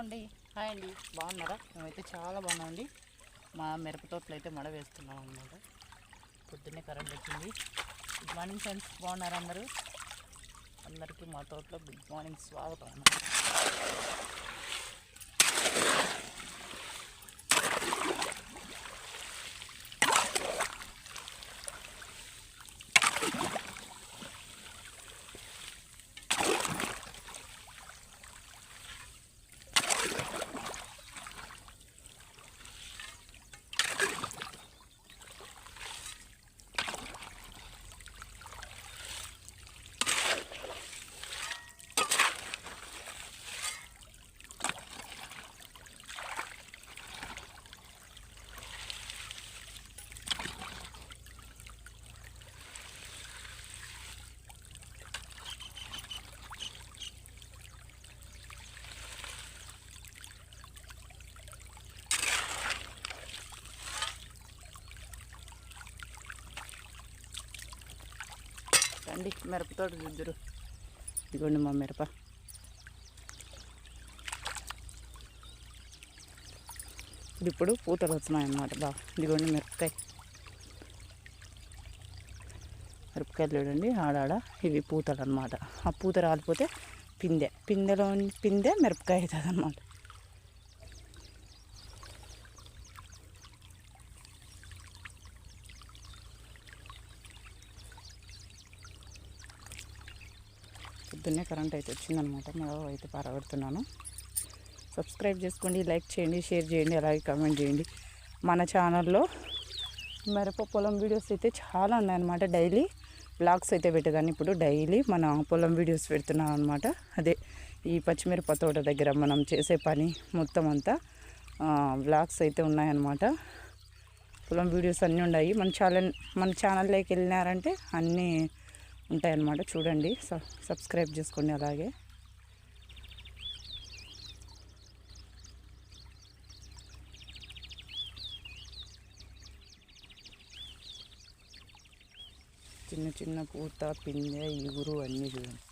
అండి హాయ్ అండి. బాగున్నారా? మేమైతే చాలా బాగున్నామండి. మా మిరప తోటలో అయితే మడ వేస్తున్నాం అనమాట పొద్దున్నే కరెంట్ వచ్చింది. గుడ్ మార్నింగ్ ఫ్రెండ్స్ బాగున్నారా అందరూ? అందరికీ మా తోటలో గుడ్ మార్నింగ్ స్వాగతం అన్నమాట. రండి మిరపతోట చూద్దరు ఇదిగోండి మా మిరప. ఇప్పుడు ఇప్పుడు పూతలు వస్తున్నాయి అన్నమాట బాగా ఇదిగోండి మిరపకాయ. మిరపకాయలు చూడండి ఆడాడ ఇవి పూతలు అనమాట ఆ పూత రాలిపోతే పిందె. పిందెలో పిందె మిరపకాయ అవుతుంది అనమాట పొద్దున్నే కరెంట్ అయితే వచ్చిందనమాట. మరో అయితే పారబెడుతున్నాను సబ్స్క్రైబ్ చేసుకోండి లైక్ చేయండి షేర్ చేయండి అలాగే కామెంట్ చేయండి. మన ఛానల్లో మిరప పొలం వీడియోస్ అయితే చాలా ఉన్నాయన్నమాట. డైలీ బ్లాగ్స్ అయితే పెట్టేదాన్ని ఇప్పుడు డైలీ మన పొలం వీడియోస్ పెడుతున్నాను అనమాట అదే ఈ పచ్చిమిరప తోట దగ్గర మనం చేసే పని మొత్తం అంతా బ్లాగ్స్ అయితే ఉన్నాయన్నమాట. పొలం వీడియోస్ అన్నీ ఉన్నాయి. మన ఛానల్ మన ఛానల్లోకి వెళ్ళినారంటే అన్నీ ఉంటాయన్నమాట. చూడండి. సబ్స్క్రైబ్ చేసుకోండి అలాగే. చిన్న చిన్న పూత పిందె ఇగురు అన్నీ చూడండి.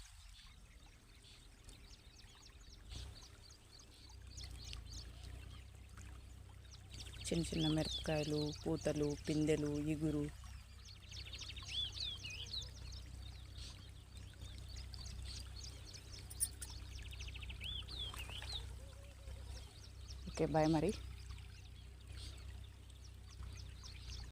చిన్న చిన్న మిరపకాయలు పూతలు పిందెలు ఇగురు ఓకే బాయ్ మరి.